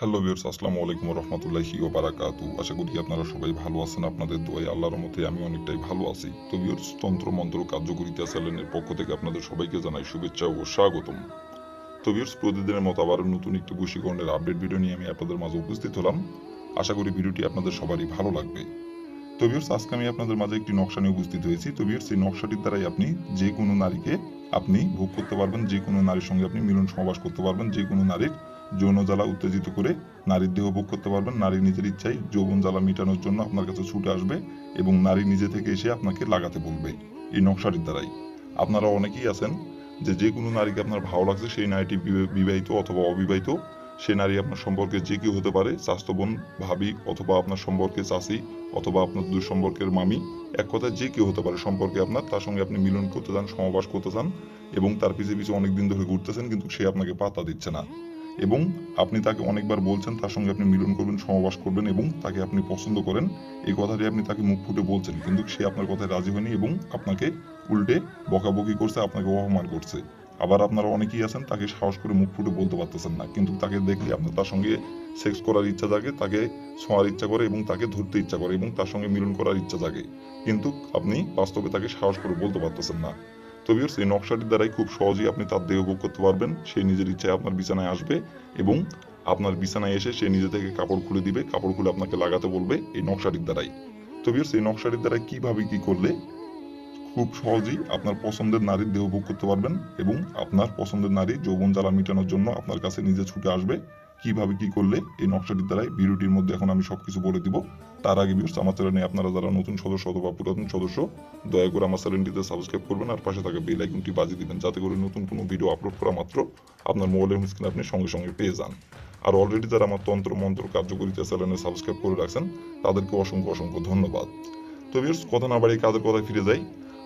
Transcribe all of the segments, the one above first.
Hello viewers আসসালামু আলাইকুম রহমতুল্লাহি ও বারাকাতু আশা করি আপনারা সবাই ভালো আছেন, আপনাদের দোয়াই আল্লাহর মতে আমি অনেকটাই ভালো আছি। তো ভিউয়ার্স তন্ত্র মন্ত্র কার্যকরিতা চ্যানেলের পক্ষ থেকে আপনাদের সবাইকে জানাই শুভেচ্ছা ও স্বাগতম। তো ভিউয়ার্স প্রতিদিনের মতো আবার নতুন একটি বশীকরণের আপডেট ভিডিও নিয়ে আমি আপনাদের মাঝে উপস্থিত হলাম। আশা করি ভিডিওটি আপনাদের সবারই ভালো লাগবে। তো ভিউয়ার্স আজকে আমি আপনাদের মাঝে একটি নকশা নিয়ে উপস্থিত হয়েছি। তো ভিউয়ার্স এই নকশাটির দ্বারাই আপনি যে কোনো নারীকে আপনি ভোগ করতে পারবেন, যে কোনো নারীর সঙ্গে আপনি মিলন সমাবাস করতে পারবেন, যে কোনো নারীর যৌন জ্বালা উত্তেজিত করে নারীর দেহ ভোগ করতে পারবেন। নারী নিজের ইচ্ছায় যৌবন জ্বালা মেটানোর জন্য আপনার কাছে ছুটে আসবে এবং নারী নিজে থেকে এসে আপনাকে লাগাতে বলবে এই নকশাটির দ্বারাই। আপনারা অনেকেই আছেন যে যে কোনো নারীকে আপনার ভালো লাগছে সেই নারীটি বিবাহিত অথবা অবিবাহিত। সে নারী আপনার সম্পর্কে যে কেউ হতে পারে স্বাস্থ্য বোন ভাবি অথবা আপনার সম্পর্কে চাষি অথবা আপনার দূর সম্পর্কের মামি। এক কথায় যে কেউ হতে পারে সম্পর্কে আপনার, তার সঙ্গে আপনি মিলন করতে চান, সমাবাস করতে চান এবং তার পিছে পিছে অনেক দিন ধরে ঘুরতেছেন কিন্তু সে আপনাকে পাত্তা দিচ্ছে না। এবং আপনি তাকে অনেকবার বলছেন, তার সঙ্গে আপনি মিলন করবেন সমাবাস করবেন এবং তাকে আপনি পছন্দ করেন। এই কথাটি আপনি তাকে মুখ ফুটে বলছেন, কিন্তু সে আপনার কথায় রাজি হয়নি এবং আপনাকে উল্টে বকাবকি করছে, আপনাকে অপমান করছে। আবার আপনারা অনেকেই আছেন, তাকে সাহস করে মুখ ফুটে বলতে পারতেছেন না, কিন্তু তাকে দেখলে আপনার, তার সঙ্গে সেক্স করার ইচ্ছা জাগে, তাকে ছোঁয়ার ইচ্ছা করে এবং তাকে ধরতে ইচ্ছা করে এবং তার সঙ্গে মিলন করার ইচ্ছা জাগে। কিন্তু আপনি বাস্তবে তাকে সাহস করে বলতে পারতেছেন না। তো ভিউয়ার্স এই নকশাটির দ্বারাই খুব সহজেই আপনি তার দেহ ভোগ করতে পারবেন। সে নিজের ইচ্ছায় আপনার বিছানায় আসবে এবং আপনার বিছানায় এসে সে নিজে থেকে কাপড় খুলে দিবে, কাপড় খুলে আপনাকে লাগাতে বলবে এই নকশাটির দ্বারাই। তো ভিউয়ার্স এই নকশাটির দ্বারা কীভাবে কি করলে খুব সহজেই আপনার পছন্দের নারীর দেহ ভোগ করতে পারবেন এবং আপনার পছন্দের নারী যৌবন জ্বালা মেটানোর জন্য আপনার কাছে নিজে ছুটে আসবে। কীভাবে কি করলে এই নকশাটির দ্বারাই ভিডিওটির মধ্যে এখন আমি সবকিছু বলে দিব। তার আগে ভিউস আমার চ্যানেলে আপনারা যারা নতুন সদস্য অথবা পুরাতন সদস্য, দয়া করে আমার চ্যানেলটিতে সাবস্ক্রাইব করবেন আর পাশে থাকা বেল আইকনটি বাজিয়ে দিবেন যাতে করে নতুন কোনো ভিডিও আপলোড করা মাত্র আপনার মোবাইলের স্ক্রিনে আপনি সঙ্গে সঙ্গে পেয়ে যান। আর অলরেডি যারা আমার তন্ত্র, মন্ত্র কার্যকরিতা চ্যানেলে সাবস্ক্রাইব করে রাখছেন, তাদেরকে অসংখ্য অসংখ্য ধন্যবাদ। তো ভিউস কথা না বাড়িয়ে কাজের কথায় ফিরে যাই।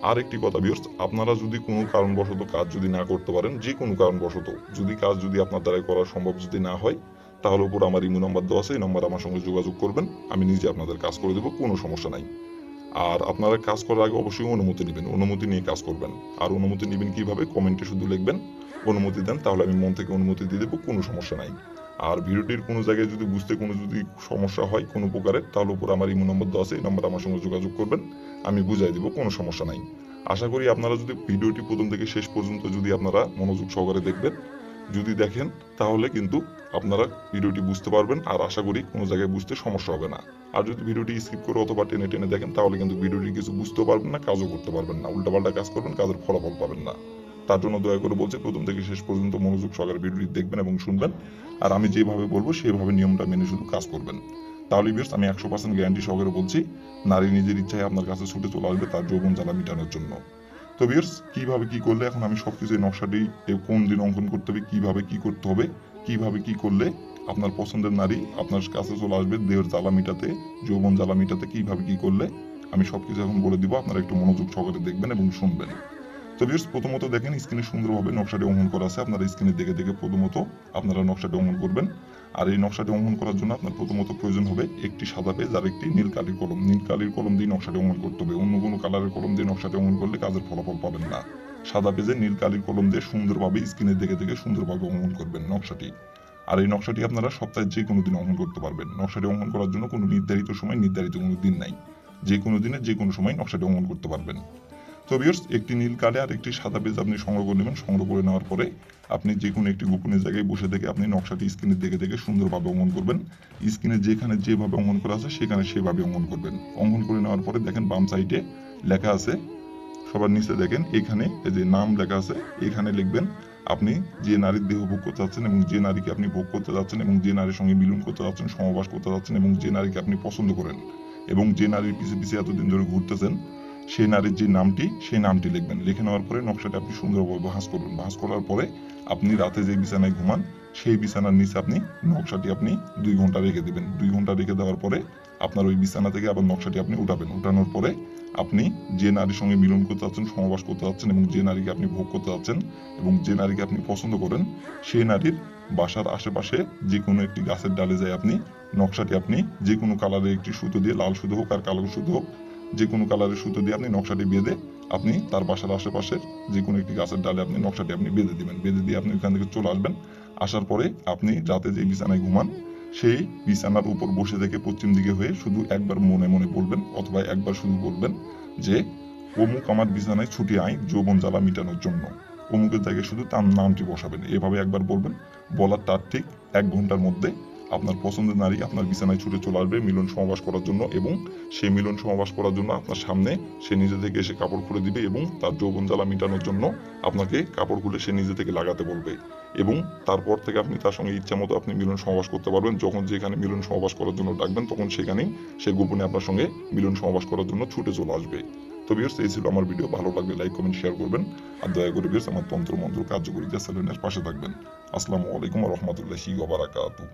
আর একটি কথা ভিউয়ার্স আপনারা যদি কোনো কারণবশত কাজ যদি না করতে পারেন, যে কোনো কারণবশত, যদি কাজ যদি আপনার দ্বারাই করা সম্ভব যদি না হয়, তাহলে উপর আমার ইমো নাম্বার দেওয়া আছে, এই নাম্বার আমার সঙ্গে যোগাযোগ করবেন, আমি নিজে আপনাদের কাজ করে দেবো, কোনো সমস্যা নাই। আর আপনারা কাজ করার আগে অবশ্যই অনুমতি নেবেন, অনুমতি নিয়ে কাজ করবেন। আর অনুমতি নেবেন কীভাবে? কমেন্টে শুধু লিখবেন, অনুমতি দেন, তাহলে আমি মন থেকে অনুমতি দিয়ে দেবো, কোনো সমস্যা নাই। আর ভিডিওটির কোনো জায়গায় যদি বুঝতে কোনো যদি সমস্যা হয় কোনো প্রকারের, তাহলে উপর আমার ইমো নম্বর দেওয়া আছে, এই নাম্বার আমার সঙ্গে যোগাযোগ করবেন। আমি বুঝাই দিব, কোনো সমস্যা নাই। আশা করি আপনারা যদি ভিডিওটি প্রথম থেকে শেষ পর্যন্ত যদি আপনারা মনোযোগ সহকারে দেখবেন, যদি দেখেন, তাহলে কিন্তু আপনারা ভিডিওটি বুঝতে পারবেন আর আশা করি কোনো জায়গায় বুঝতে সমস্যা হবে না। আর যদি ভিডিওটি স্কিপ করে অথবা টেনে টেনে দেখেন, তাহলে কিন্তু ভিডিওটি কিছু বুঝতেও পারবেন না, কাজও করতে পারবেন না, উল্টাপাল্টা কাজ করবেন, কাজের ফলাফল পাবেন না। তার জন্য দয়া করে বলছে, প্রথম থেকে শেষ পর্যন্ত মনোযোগ সহকারে ভিডিওটি দেখবেন এবং শুনবেন। আর আমি যেভাবে বলব, সেভাবে নিয়মটা মেনে শুধু কাজ করবেন। তাহলে বিয়ার্স আমি একশো পার্সেন্ট গ্যারান্টি সহকারে বলছি, নারী নিজের ইচ্ছায় আপনার কাছে ছুটে চলে আসবে তার যৌবন জ্বালা মেটানোর জন্য। তো বিয়ার্স কীভাবে কি করলে, এখন আমি সবকিছু এই নকশাটি কোন দিন অঙ্কন করতে হবে, কীভাবে কি করতে হবে, কীভাবে কি করলে আপনার পছন্দের নারী আপনার কাছে চলে আসবে, দেহের জ্বালা মিটাতে, যৌবন জ্বালা মিটাতে, কীভাবে কি করলে, আমি সবকিছু এখন বলে দিব, আপনারা একটু মনোযোগ সহকারে দেখবেন এবং শুনবেন। তো ভিউয়ার্স প্রথমত দেখেন, স্ক্রিনে সুন্দরভাবে নকশাটি অঙ্কন করা আছে। আপনারা স্ক্রিনে দেখে দেখে প্রথমত আপনারা নকশাটি অঙ্কন করবেন। আর এই নকশাটি অঙ্কন করার জন্য আপনার প্রথমত প্রয়োজন হবে একটি সাদা পেজ আর একটি নীল কালির কলম। নীল কালির কলম দিয়ে নকশাটি অঙ্কন করতে হবে। অন্য কোনো কালারের কলম দিয়ে নকশাটি অঙ্কন করলে কাজের ফলাফল পাবেন না। সাদা পেজে নীল কালির কলম দিয়ে সুন্দরভাবে স্ক্রিনে দেখে দেখে সুন্দরভাবে অঙ্কন করবেন নকশাটি। আর এই নকশাটি আপনারা সপ্তাহে যে কোনো দিন অঙ্কন করতে পারবেন। নকশাটি অঙ্কন করার জন্য কোনো নির্ধারিত সময় নির্ধারিত কোনো দিন নাই। যে কোনো দিনে যে কোনো সময় নকশাটি অঙ্কন করতে পারবেন। তো ভিউয়ার্স একটি নীল কার্ডে আর একটি সাদা পেজ আপনি সংগ্রহ করে নেবেন। সংগ্রহ করে নেওয়ার পরে আপনি যে কোনো একটি গোপনীয় জায়গায় বসে থেকে আপনি নকশাটি স্ক্রিনে দেখে দেখে সুন্দরভাবে অঙ্কন করবেন। স্ক্রিনে যেখানে যেভাবে অঙ্কন করা আছে, সেখানে সেভাবে অঙ্কন করবেন। অঙ্কন করে নেওয়ার পরে দেখেন বাম সাইডে লেখা আছে, সবার নিচে দেখেন, এখানে এই যে নাম লেখা আছে, এখানে লিখবেন, আপনি যে নারীর দেহ ভোগ করতে যাচ্ছেন এবং যে নারীকে আপনি ভোগ করতে যাচ্ছেন এবং যে নারীর সঙ্গে মিলন করতে যাচ্ছেন সমবাস করতে যাচ্ছেন এবং যে নারীকে আপনি পছন্দ করেন এবং যে নারীর পিছে পিছে এতদিন ধরে ঘুরতেছেন সেই নারীর যে নামটি, সেই নামটি লিখবেন। লিখে নেওয়ার পরে নকশাটা আপনি সুন্দরভাবে ভাঁজ করবেন ভাঁজ করার পরে আপনি রাতে যে বিছানায় ঘুমান, সেই বিছানার নিচে আপনি নকশাটি আপনি দুই ঘণ্টা রেখে দেবেন। দুই ঘণ্টা রেখে দেওয়ার পরে আপনার ওই বিছানা থেকে আবার নকশাটি আপনি উঠাবেন। উঠানোর পরে আপনি যে নারীর সঙ্গে মিলন করতে যাচ্ছেন সমাবাস করতে যাচ্ছেন এবং যে নারীকে আপনি ভোগ করতে যাচ্ছেন এবং যে নারীকে আপনি পছন্দ করেন, সেই নারীর বাসার আশেপাশে যে কোনো একটি গাছের ডালে যায় আপনি নকশাটি আপনি যে কোনো কালারের একটি সুতো দিয়ে, লাল সুতো হোক আর কালো সুতো হোক যে কোনো কালারের সুতো দিয়ে আপনি নকশাটি বেঁধে আপনি তার বাসার আশেপাশের যে কোনো একটি গাছের ডালে আপনি নকশাটি আপনি বেঁধে দিবেন। বেঁধে দিয়ে আপনি ওইখান থেকে চলে আসবেন। আসার পরে আপনি রাতে যে বিছানায় ঘুমান, সেই বিছানার উপর বসে থেকে পশ্চিম দিকে হয়ে শুধু একবার মনে মনে বলবেন অথবা একবার শুধু বলবেন যে, অমুক আমার বিছানায় ছুটি আয় যৌবন জ্বালা মিটানোর জন্য। অমুকের জায়গায় শুধু তার নামটি বসাবেন। এভাবে একবার বলবেন। বলার তার ঠিক এক ঘণ্টার মধ্যে আপনার পছন্দের নারী আপনার বিছানায় ছুটে চলে আসবে মিলন সমাবাস করার জন্য এবং সেই মিলন সমাবাস করার জন্য আপনার সামনে সে নিজে থেকে এসে কাপড় খুলে দিবে এবং তার যৌবন জ্বালা মিটানোর জন্য আপনাকে কাপড় খুলে সে নিজে থেকে লাগাতে বলবে। এবং তারপর থেকে আপনি তার সঙ্গে ইচ্ছা মতো আপনি মিলন সমাবাস করতে পারবেন। যখন যেখানে মিলন সমাবাস করার জন্য ডাকবেন, তখন সেখানেই সে গোপনে আপনার সঙ্গে মিলন সমাবাস করার জন্য ছুটে চলে আসবে। তো ভিউয়ার্স এই ছিল আমার ভিডিও ভালো লাগলে লাইক কমেন্ট শেয়ার করবেন। আর দয়া করে ভিউয়ার্স আমার তন্ত্র মন্ত্র কার্যকরিতা চ্যানেলের পাশে থাকবেন। আসসালামু আলাইকুম রহমতুল্লাহি ওবারাকাতু